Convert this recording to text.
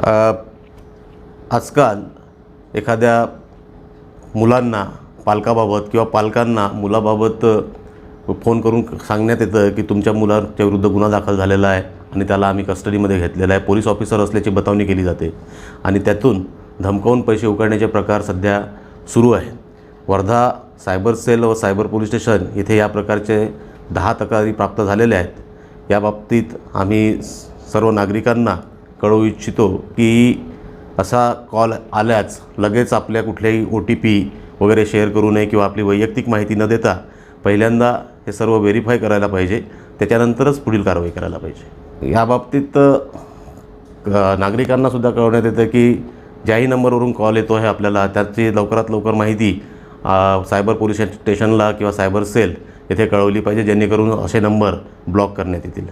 आजकाल एखाद्या मुलांना पालकाबाबत किंवा पालकांना मुलाबाबत फोन करून सांगण्यात येतं की तुमच्या मुलाच्या विरुद्ध गुन्हा दाखल झालेला आहे आणि त्याला आम्ही कस्टडीमध्ये घेतलेला आहे. पोलीस ऑफिसर असल्याची बतावणी केली जाते आणि त्यातून धमकावून पैसे उकळण्याचे प्रकार सध्या सुरू आहेत. वर्धा सायबर सेल व सायबर पोलीस स्टेशन इथे या प्रकारचे दहा तक्रारी प्राप्त झालेल्या आहेत. याबाबतीत आम्ही सर्व नागरिकांना कळवू इच्छितो की असा कॉल आल्याच लगेच आपल्या कुठल्याही ओ टी पी वगैरे शेअर करू नये किंवा आपली वैयक्तिक माहिती न देता पहिल्यांदा हे सर्व व्हेरीफाय करायला पाहिजे. त्याच्यानंतरच पुढील कारवाई करायला पाहिजे. याबाबतीत अ, नागरिकांनासुद्धा कळवण्यात येतं की ज्याही नंबरवरून कॉल येतो आहे आपल्याला त्याची लवकरात लवकर माहिती सायबर पोलीस स्टेशनला किंवा सायबर सेल येथे कळवली पाहिजे जेणेकरून असे नंबर ब्लॉक करण्यात येतील.